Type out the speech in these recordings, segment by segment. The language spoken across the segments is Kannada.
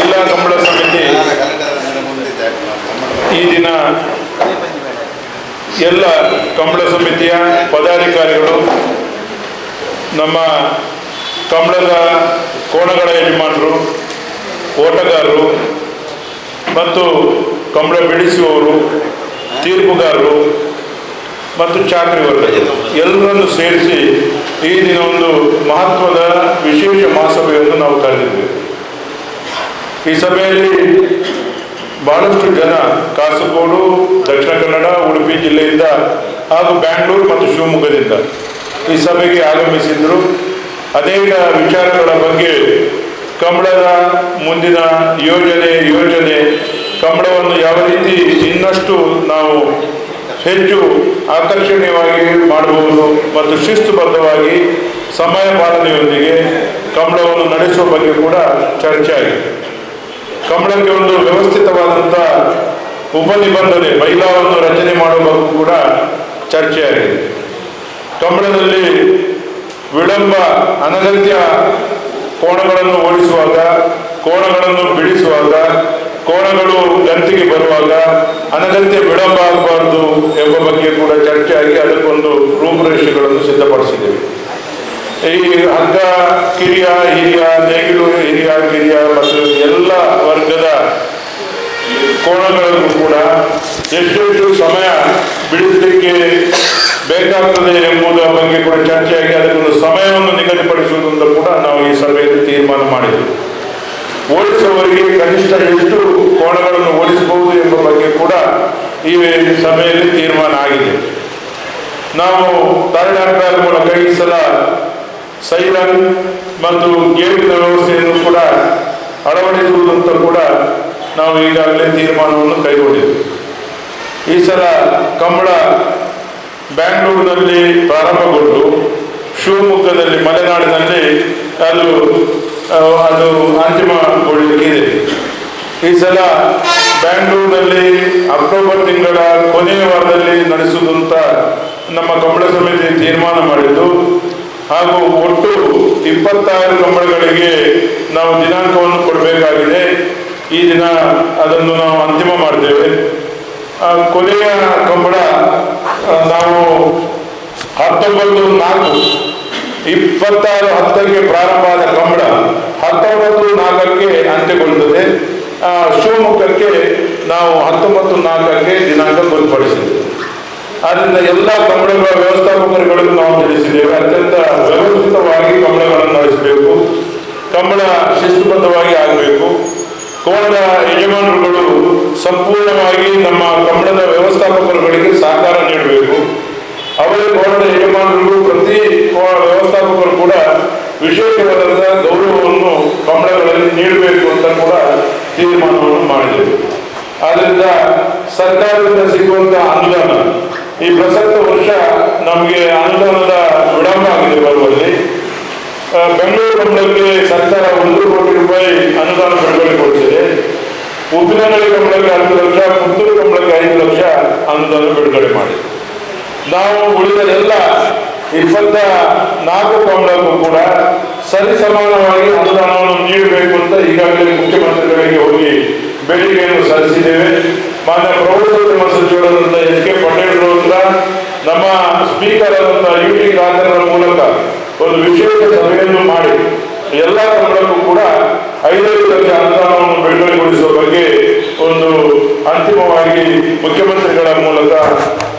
ಜಿಲ್ಲಾ ಕಂಬಳ ಸಮಿತಿ ಈ ದಿನ ಎಲ್ಲ ಕಂಬಳ ಸಮಿತಿಯ ಪದಾಧಿಕಾರಿಗಳು ನಮ್ಮ ಕಂಬಳದ ಕೋಣಗಳ ಯಜಮಾನರು, ಓಟಗಾರರು ಮತ್ತು ಕಂಬಳ ಬಿಡಿಸುವವರು, ತೀರ್ಪುಗಾರರು ಮತ್ತು ಚಾಕರಿ ವರ್ಗ ಎಲ್ಲರನ್ನು ಸೇರಿಸಿ ಈ ದಿನ ಒಂದು ಮಹತ್ವದ ವಿಶೇಷ ಮಹಾಸಭೆಯನ್ನು ನಾವು ಕರೆದಿದ್ದೇವೆ. ಈ ಸಭೆಯಲ್ಲಿ ಬಹಳಷ್ಟು ಜನ ಕಾಸರಗೋಡು, ದಕ್ಷಿಣ ಕನ್ನಡ, ಉಡುಪಿ ಜಿಲ್ಲೆಯಿಂದ ಹಾಗೂ ಬ್ಯಾಂಗ್ಳೂರು ಮತ್ತು ಶಿವಮೊಗ್ಗದಿಂದ ಈ ಸಭೆಗೆ ಆಗಮಿಸಿದ್ರು ಅನೇಕ ವಿಚಾರಗಳ ಬಗ್ಗೆ ಕಂಬಳದ ಮುಂದಿನ ಯೋಜನೆ ಯೋಜನೆ, ಕಂಬಳವನ್ನು ಯಾವ ರೀತಿ ಇನ್ನಷ್ಟು ನಾವು ಹೆಚ್ಚು ಆಕರ್ಷಣೀಯವಾಗಿ ಮಾಡಬಹುದು ಮತ್ತು ಶಿಸ್ತುಬದ್ಧವಾಗಿ ಸಮಯ ಪಾಲನೆಯೊಂದಿಗೆ ಕಂಬಳವನ್ನು ನಡೆಸುವ ಬಗ್ಗೆ ಕೂಡ ಚರ್ಚೆ ಆಗಿದೆ. ಕಂಬಳಕ್ಕೆ ಒಂದು ವ್ಯವಸ್ಥಿತವಾದಂಥ ಉಪನಿಬಂಧನೆ ಮಹಿಳಾವನ್ನು ರಚನೆ ಮಾಡುವ ಕೂಡ ಚರ್ಚೆಯಾಗಿದೆ. ಕಂಬಳದಲ್ಲಿ ವಿಳಂಬ, ಅನಗತ್ಯ ಕೋಣಗಳನ್ನು ಓಡಿಸುವಾಗ, ಕೋಣಗಳನ್ನು ಬಿಡಿಸುವಾಗ, ಕೋಣಗಳು ಗಂತಿಗೆ ಬರುವಾಗ ಅನಗತ್ಯ ವಿಳಂಬ ಆಗಬಾರದು ಎಂಬ ಬಗ್ಗೆ ಕೂಡ ಚರ್ಚೆಯಾಗಿ ಅದಕ್ಕೊಂದು ರೂಪುರೇಷೆಗಳನ್ನು ಸಿದ್ಧಪಡಿಸಿದ್ದೇವೆ. ಈ ಹಗ್ಗ, ಕಿರಿಯ, ಹಿರಿಯ, ನೇಗಿಲು, ಹಿರಿಯ, ಕಿರಿಯ, ಮತ್ತು ಎಲ್ಲ ಕೋಣಗಳಿಗೂ ಕೂಡ ಎಷ್ಟೆಷ್ಟು ಸಮಯ ಬಿಡಿಸಲಿಕ್ಕೆ ಬೇಕಾಗ್ತದೆ ಎಂಬುದರ ಬಗ್ಗೆ ಕೂಡ ಚರ್ಚೆಯಾಗಿ ಅದಕ್ಕೊಂದು ಸಮಯವನ್ನು ನಿಗದಿಪಡಿಸುವುದನ್ನು ಕೂಡ ನಾವು ಈ ಸಭೆಯಲ್ಲಿ ತೀರ್ಮಾನ ಮಾಡಿದ್ದೆವು ಓಡಿಸುವವರಿಗೆ ಕನಿಷ್ಠ ಎಷ್ಟು ಕೋಣಗಳನ್ನು ಓಡಿಸಬಹುದು ಎಂಬ ಬಗ್ಗೆ ಕೂಡ ಈ ಸಭೆಯಲ್ಲಿ ತೀರ್ಮಾನ ಆಗಿದೆ. ನಾವು ತರಡಾಕ್ಟರ್ ಮೂಲಕ ಈ ಸಲ ಸೈರನ್ ಮತ್ತು ಗೇಮಿನ ವ್ಯವಸ್ಥೆಯನ್ನು ಕೂಡ ಅಳವಡಿಸುವುದಂತ ಕೂಡ ನಾವು ಈಗಾಗಲೇ ತೀರ್ಮಾನವನ್ನು ಕೈಗೊಂಡಿದ್ದೇವೆ ಈ ಸಲ ಕಂಬಳ ಬ್ಯಾಂಗ್ಳೂರಿನಲ್ಲಿ ಪ್ರಾರಂಭಗೊಂಡು ಶಿವಮೊಗ್ಗದಲ್ಲಿ ಮಲೆನಾಡಿನಲ್ಲಿ ಅದು ಅದು ಅಂತಿಮಗೊಳ್ಳಲಿಕ್ಕಿದೆ ಈ ಸಲ ಬ್ಯಾಂಗ್ಳೂರಿನಲ್ಲಿ ಅಕ್ಟೋಬರ್ ತಿಂಗಳ ಕೊನೆಯ ವಾರದಲ್ಲಿ ನಡೆಸುವಂತ ನಮ್ಮ ಕಂಬಳ ಸಮಿತಿ ತೀರ್ಮಾನ ಮಾಡಿದ್ದು, ಹಾಗೂ ಒಟ್ಟು ಇಪ್ಪತ್ತಾರು ಕಂಬಳಗಳಿಗೆ ನಾವು ದಿನಾಂಕವನ್ನು ಕೊಡಬೇಕಾಗಿದೆ. ಈ ದಿನ ಅದನ್ನು ನಾವು ಅಂತಿಮ ಮಾಡ್ತೇವೆ. ಕೊನೆಯ ಕಂಬಳ ನಾವು ಹತ್ತೊಂಬತ್ತು ನಾಲ್ಕು, ಇಪ್ಪತ್ತಾರು ಹತ್ತಕ್ಕೆ ಪ್ರಾರಂಭ ಆದ ಕಂಬಳ ಹತ್ತೊಂಬತ್ತು ನಾಲ್ಕಕ್ಕೆ ಅಂತ್ಯಗೊಳ್ಳುತ್ತದೆ. ಶಿವಮೊಗ್ಗಕ್ಕೆ ನಾವು ಹತ್ತೊಂಬತ್ತು ನಾಲ್ಕಕ್ಕೆ ದಿನಾಂಕ ಗೊತ್ತುಪಡಿಸಿದ್ದೇವೆ. ಆದ್ದರಿಂದ ಎಲ್ಲ ಕಂಬಳಗಳ ವ್ಯವಸ್ಥಾಪಕರುಗಳನ್ನು ನಾವು ತಿಳಿಸಿದ್ದೇವೆ. ಅತ್ಯಂತ ವ್ಯವಸ್ಥಿತವಾಗಿ ಕಂಬಳಗಳನ್ನು ನಡೆಸಬೇಕು ಕಂಬಳ ಶಿಸ್ತುಬದ್ಧವಾಗಿ ಆಗಬೇಕು. ಕೋಣದ ಯಜಮಾನರುಗಳು ಸಂಪೂರ್ಣವಾಗಿ ನಮ್ಮ ಕಂಬಳದ ವ್ಯವಸ್ಥಾಪಕರುಗಳಿಗೆ ಸಹಕಾರ ನೀಡಬೇಕು. ಅವರೇ ಕೋಣದ ಯಜಮಾನರು ಪ್ರತಿ ವ್ಯವಸ್ಥಾಪಕರು ಕೂಡ ವಿಶೇಷವಾದಂತಹ ಗೌರವವನ್ನು ಕಂಬಳಗಳಲ್ಲಿ ನೀಡಬೇಕು ಅಂತ ಕೂಡ ತೀರ್ಮಾನವನ್ನು ಮಾಡಿದೆ ಆದ್ರಿಂದ ಸರ್ಕಾರದಿಂದ ಸಿಗುವಂತಹ ಅನುದಾನ ಈ ಪ್ರಸಕ್ತ ವರ್ಷ ನಮಗೆ ಅನುದಾನದ ವಿಳಂಬ ಆಗಿದೆ ಬರುವಲ್ಲಿ ಆ, ಬೆಂಗಳೂರು ಮಂಡಲಕ್ಕೆ ಸರ್ಕಾರ ಒಂದು ಕೋಟಿ ರೂಪಾಯಿ ಅನುದಾನ ಬಿಡುಗಡೆ ಬಿಡುಗಡೆಗೊಳಿಸಿದೆ ಉಪ್ಪಿನಂಗಡಿ ಕಂಬಳಕ್ಕೆ ಹತ್ತು ಲಕ್ಷ, ಪುತ್ತೂರು ಕಂಬಳಕ್ಕೆ ಐದು ಲಕ್ಷ ಅನುದಾನ ಬಿಡುಗಡೆ ಮಾಡಿ ನಾವು ಉಳಿದ ಎಲ್ಲ ಇಪ್ಪತ್ತ ನಾಲ್ಕು ಕಂಬಳಕ್ಕೂ ಕೂಡ ಸರಿಸಮಾನವಾಗಿ ಅನುದಾನವನ್ನು ನೀಡಬೇಕು ಅಂತ ಈಗಾಗಲೇ ಮುಖ್ಯಮಂತ್ರಿಗಳಿಗೆ ಹೋಗಿ ಬೇಡಿಕೆಯನ್ನು ಸಲ್ಲಿಸಿದ್ದೇವೆ. ಮಾನ್ಯ ಪ್ರವಾಸೋದ್ಯಮ ಸಚಿವರಾದಂತಹ ಎಚ್ ಕೆ ಪಟೇಲ್ ನಮ್ಮ ಸ್ಪೀಕರ್ ಆದಂತಹ ಯು ಟಿ ಮೂಲಕ ಒಂದು ವಿಶೇಷ ಸಭೆಯನ್ನು ಮಾಡಿ ಎಲ್ಲ ಕಂಬಳಕ್ಕೂ ಕೂಡ ಐದೈದು ಲಕ್ಷ ಅನುದಾನವನ್ನು ಬಿಡುಗಡೆಗೊಳಿಸುವ ಬಗ್ಗೆ ಒಂದು ಅಂತಿಮವಾಗಿ ಮುಖ್ಯಮಂತ್ರಿಗಳ ಮೂಲಕ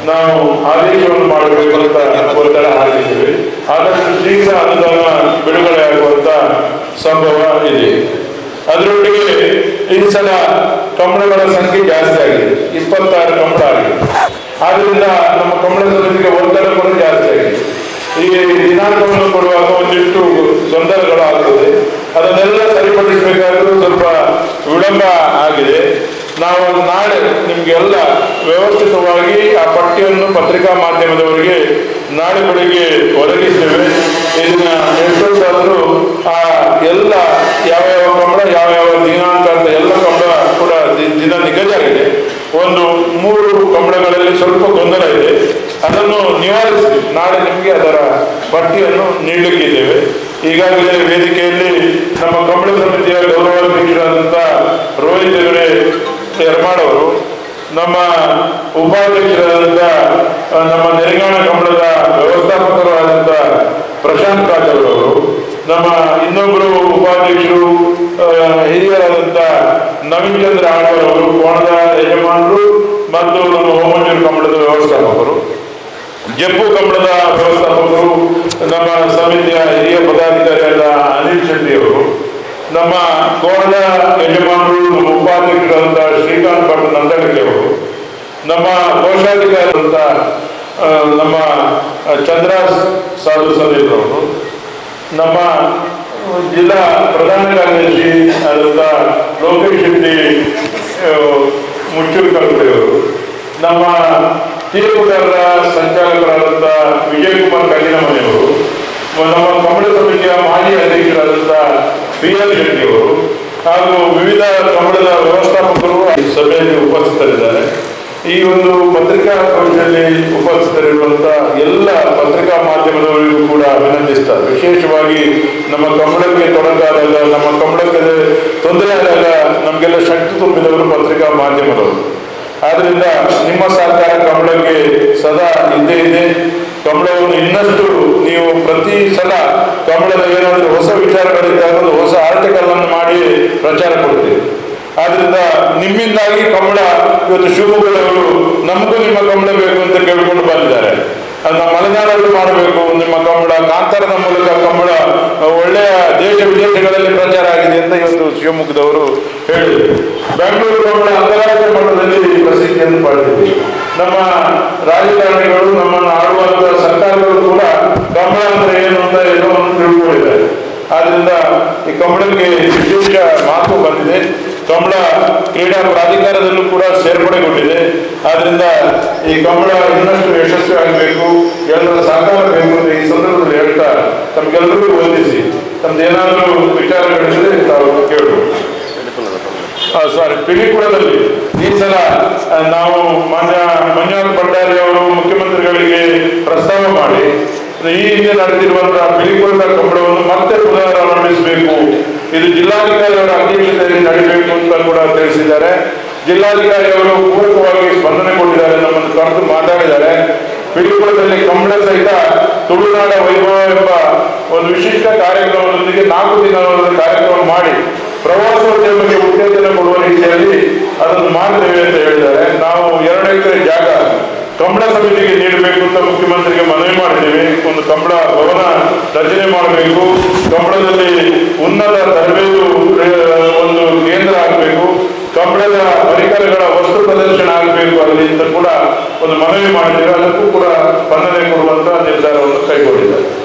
ನಾವು ಆದೇಶವನ್ನು ಮಾಡಬೇಕು ಅಂತ ಒತ್ತಡ ಹಾಕಿದ್ದೇವೆ. ಆದಷ್ಟು ಶೀಘ್ರ ಅನುದಾನ ಬಿಡುಗಡೆ ಆಗುವಂತ ಸಂಭವ ಇದೆ. ಅದರೊಟ್ಟಿಗೆ ಈ ಸಲ ಕಂಬಳಗಳ ಸಂಖ್ಯೆ ಜಾಸ್ತಿ ಆಗಿದೆ. ಇಪ್ಪತ್ತಾರು ಕಂಬಳ ಆಗಿದೆ. ಆದ್ರಿಂದ ನಮ್ಮ ಕಂಬಳ ಸಮಿತಿಗೆ ಒತ್ತಡ ಕೂಡ ಜಾಸ್ತಿ ಆಗಿದೆ. ಈ ದಿನಾಂಕವನ್ನು ಕೊಡುವಾಗ ಒಂದಿಷ್ಟು ಗೊಂದಲಗಳಾಗುತ್ತದೆ. ಅದನ್ನೆಲ್ಲ ಸರಿಪಡಿಸಬೇಕಾದ್ರೂ ಸ್ವಲ್ಪ ವಿಳಂಬ ಆಗಿದೆ. ನಾವು ನಾಳೆ ನಿಮಗೆಲ್ಲ ವ್ಯವಸ್ಥಿತವಾಗಿ ಆ ಪಟ್ಟಿಯನ್ನು ಪತ್ರಿಕಾ ಮಾಧ್ಯಮದವರಿಗೆ ನಾಳೆ ಬೆಳಿಗ್ಗೆ ಒದಗಿಸ್ತೇವೆ. ಇದನ್ನ ಎಷ್ಟೊತ್ತಾದರೂ ಆ ಎಲ್ಲ ಯಾವ ಯಾವ ಕಂಬಳ ಯಾವ ಯಾವ ದಿನಾಂಕ ಅಂತ ಎಲ್ಲ ಕಂಬಳ ಕೂಡ ದಿನ ನಿಗದಿಯಾಗಿದೆ. ಒಂದು ಮೂರು ಕಂಬಳಗಳಲ್ಲಿ ಸ್ವಲ್ಪ ಅದನ್ನು ನಿವಾರಿಸಿ ನಾಳೆ ನಿಮಗೆ ಅದರ ಪಟ್ಟಿಯನ್ನು ನೀಡಲಿಕ್ಕಿದ್ದೇವೆ. ಈಗಾಗಲೇ ವೇದಿಕೆಯಲ್ಲಿ ನಮ್ಮ ಕಂಬಳ ಸಮಿತಿಯ ಗೌರವಾಧ್ಯಕ್ಷರಾದಂಥ ರೋಹಿತ್ ಹೆಗಡೆ ಅವರು ನಮ್ಮ ಉಪಾಧ್ಯಕ್ಷರಾದಂಥ ನಮ್ಮ ನೆರೆಗಾಣ ಕಂಬಳದ ವ್ಯವಸ್ಥಾಪಕರು ಆದಂಥ ಪ್ರಶಾಂತ್ ಅವರು ನಮ್ಮ ಇನ್ನೊಬ್ಬರು ಉಪಾಧ್ಯಕ್ಷರು ಹಿರಿಯರಾದಂಥ ನವೀನ್ ಚಂದ್ರ ಆಳ್ವಾರ್ ಅವರು ಕೋಣದ ಯಜಮಾನರು ಮತ್ತು ನಮ್ಮ ಹೋಮಂಜೂರು ಕಂಬಳದ ವ್ಯವಸ್ಥಾಪಕರು. ಜಪ್ಪು ಕಂಬಳದ ವ್ಯವಸ್ಥಾಪಕರು, ನಮ್ಮ ಸಮಿತಿಯ ಹಿರಿಯ ಪದಾಧಿಕಾರಿಯಾದ ಅನಿಲ್ ಶೆಟ್ಟಿ ಅವರು, ನಮ್ಮ ಕೋಣದ ಯಜಮಾನರು, ನಮ್ಮ ಉಪಾಧ್ಯಕ್ಷರಾದಂಥ ಶ್ರೀಕಾಂತ್ ಭಟ್ ಅವರು, ನಮ್ಮ ಕೋಶಾಧಿಕಾರಿಯಾದಂಥ ನಮ್ಮ ಚಂದ್ರ ಸಾಧು ಸದೀಪ್ ಅವರು, ನಮ್ಮ ಜಿಲ್ಲಾ ಪ್ರಧಾನ ಕಾರ್ಯದರ್ಶಿ ಆದಂಥ ಲೋಕೇಶ್ ಶೆಟ್ಟಿ ಮುಚ್ಚೂರು ಕಲ್ಪೆಯವರು ನಮ್ಮ ತೀರ್ಪುಗಾರರ ಸಂಚಾಲಕರಾದಂಥ ವಿಜಯಕುಮಾರ್ ಕಲ್ಲಿನಮನೆಯವರು ನಮ್ಮ ಕಮಲ ಸಮಿತಿಯ ಮಾಜಿ ಅಧ್ಯಕ್ಷರಾದಂಥ ಪಿ ಎಲ್ ಶೆಟ್ಟಿಯವರು ಹಾಗೂ ವಿವಿಧ ಕನ್ನಡದ ವ್ಯವಸ್ಥಾಪಕರು ಸಭೆಯಲ್ಲಿ ಉಪಸ್ಥಿತರಿದ್ದಾರೆ. ಈ ಒಂದು ಪತ್ರಿಕಾ ಭವನದಲ್ಲಿ ಉಪಸ್ಥಿತರಿರುವಂತಹ ಎಲ್ಲ ಪತ್ರಿಕಾ ಮಾಧ್ಯಮದವರಿಗೂ ಕೂಡ ಅಭಿನಂದಿಸ್ತಾರೆ. ವಿಶೇಷವಾಗಿ ನಮ್ಮ ಕಂಬಳಕ್ಕೆ ತೊಡಕಾದಾಗ, ನಮ್ಮ ಕಂಬಳಕ್ಕೆ ತೊಂದರೆ ಆದಾಗ ನಮಗೆಲ್ಲ ಶಕ್ತಿ ತುಂಬಿದವರು ಪತ್ರಿಕಾ ಮಾಧ್ಯಮದವರು. ಆದ್ರಿಂದ ನಿಮ್ಮ ಸಹಕಾರ ಕಂಬಳಕ್ಕೆ ಸದಾ ಇದ್ದೇ ಇದೆ. ಕಂಬಳವನ್ನು ಇನ್ನಷ್ಟು ನೀವು ಪ್ರತಿ ಸಲ ಕಂಬಳದ ಏನಾದರೂ ಹೊಸ ವಿಚಾರಗಳಿದ್ದಾಗ ಒಂದು ಹೊಸ ಆರ್ಟಿಕಲ್ ಅನ್ನು ಮಾಡಿ ಪ್ರಚಾರ ಕೊಡ್ತೀವಿ ಆದ್ರಿಂದ ನಿಮ್ಮಿಂದಾಗಿ ಕಂಬಳ, ಇವತ್ತು ಶಿವಮೊಗ್ಗದವರು ನಮಗೂ ನಿಮ್ಮ ಕಂಬಳ ಬೇಕು ಅಂತ ಕೇಳಿಕೊಂಡು ಬಂದಿದ್ದಾರೆ. ಅದನ್ನ ಮಲೆನಾಡಲ್ಲಿ ಮಾಡಬೇಕು. ನಿಮ್ಮ ಕಂಬಳ, ಕಾಂತಾರದ ಮೂಲಕ ಕಂಬಳ, ಒಳ್ಳೆಯ ದೇಶ ವಿದೇಶಗಳಲ್ಲಿ ಪ್ರಚಾರ ಆಗಿದೆ ಅಂತ ಇವತ್ತು ಶಿವಮೊಗ್ಗದವರು ಹೇಳಿದರು. ಬೆಂಗಳೂರು ಕಂಬಳ ಅಂತಾರಾಷ್ಟ್ರೀಯ ಮಟ್ಟದಲ್ಲಿ ಪ್ರಸಿದ್ಧಿಯನ್ನು ಪಡೆದಿದೆ. ನಮ್ಮ ರಾಜಕಾರಣಿಗಳು ನಮ್ಮನ್ನು ಆಡುವಂತಹ ಸರ್ಕಾರಗಳು ಕೂಡ ಕಂಬಳ ಅಂದ್ರೆ ಏನು ಅಂತ ಏನೋ ಒಂದು ತಿಳ್ಕೊಂಡಿದ್ದಾರೆ ಆದ್ರಿಂದ ಈ ಕಂಬಳಕ್ಕೆ ವಿಶೇಷ ಮಹತ್ವ ಬಂದಿದೆ ಕಂಬಳ ಕ್ರೀಡಾ ಪ್ರಾಧಿಕಾರದಲ್ಲೂ ಕೂಡ ಸೇರ್ಪಡೆಗೊಂಡಿದೆ. ಆದ್ದರಿಂದ ಈ ಕಂಬಳ ಇನ್ನಷ್ಟು ಯಶಸ್ವಿ ಆಗಬೇಕು. ಎಲ್ಲರ ಸಹಕಾರ ಬೇಕು ಅಂತ ಈ ಸಂದರ್ಭದಲ್ಲಿ ಹೇಳ್ತಾ ತಮಗೆಲ್ಲರಿಗೂ ವಂದಿಸಿ. ತಮ್ದೇನಾದರೂ ಏನಾದರೂ ವಿಚಾರಗಳಿದ್ರೆ ತಾವು ಕೇಳು ಸಾರಿ ಪಿಲಿಕುಳದಲ್ಲಿ ಈ ಸಲ ನಾವು ಮಾನ್ಯ ಮಂಜುನಾಥ್ ಭಂಡಾರಿ ಅವರು ಮುಖ್ಯಮಂತ್ರಿಗಳಿಗೆ ಪ್ರಸ್ತಾವ ಮಾಡಿ ಈ ಹಿಂದೆ ನಡೆದಿರುವಂತಹ ಪಿಲಿಕುಳದ ಕಂಬಳವನ್ನು ಮತ್ತೆ ಪುನರಾರಂಭಿಸಬೇಕು ಇದು ಜಿಲ್ಲಾಧಿಕಾರಿ ಅವರ ಅಧ್ಯಕ್ಷತೆಯಲ್ಲಿ ನಡೀಬೇಕು ಅಂತ ಕೂಡ ತಿಳಿಸಿದ್ದಾರೆ. ಜಿಲ್ಲಾಧಿಕಾರಿ ಅವರು ಪೂರಕವಾಗಿ ಸ್ಪಂದನೆ ಕೊಟ್ಟಿದ್ದಾರೆ, ನಮ್ಮನ್ನು ಕರೆದು ಮಾತಾಡಿದ್ದಾರೆ. ಪಿಲಿಕುಳದಲ್ಲಿ ಕಂಬಳ ಸಹಿತ ತುಳುನಾಡ ವೈಭವ ಎಂಬ ಒಂದು ವಿಶಿಷ್ಟ ಕಾರ್ಯಕ್ರಮದೊಂದಿಗೆ ನಾಲ್ಕು ದಿನಗಳ ಕಾರ್ಯಕ್ರಮ ಮಾಡಿ ಪ್ರವಾಸೋದ್ಯಮಕ್ಕೆ ಉತ್ತೇಜನ ಕೊಡುವ ರೀತಿಯಲ್ಲಿ ಅದನ್ನು ಮಾಡ್ತೇವೆ ಅಂತ ಹೇಳಿದ್ದಾರೆ. ನಾವು ಎರಡು ಎಕರೆ ಜಾಗ ಕಂಬಳ ಸಮಿತಿಗೆ ನೀಡಬೇಕು ಅಂತ ಮುಖ್ಯಮಂತ್ರಿಗೆ ಮನವಿ ಮಾಡಿದ್ದೇವೆ. ಒಂದು ಕಂಬಳ ಭವನ ರಚನೆ ಮಾಡಬೇಕು. ಕಂಬಳದಲ್ಲಿ ಉನ್ನತ ತರಬೇತು ಒಂದು ಕೇಂದ್ರ ಆಗಬೇಕು. ಕಂಬಳದ ಪರಿಕರಗಳ ವಸ್ತು ಪ್ರದರ್ಶನ ಆಗಬೇಕು ಅಲ್ಲಿ ಕೂಡ ಒಂದು ಮನವಿ ಮಾಡಿದ್ದೇವೆ ಅದಕ್ಕೂ ಕೂಡ ಸ್ಪಂದನೆ ನಿರ್ಧಾರವನ್ನು ನಿರ್ಧಾರ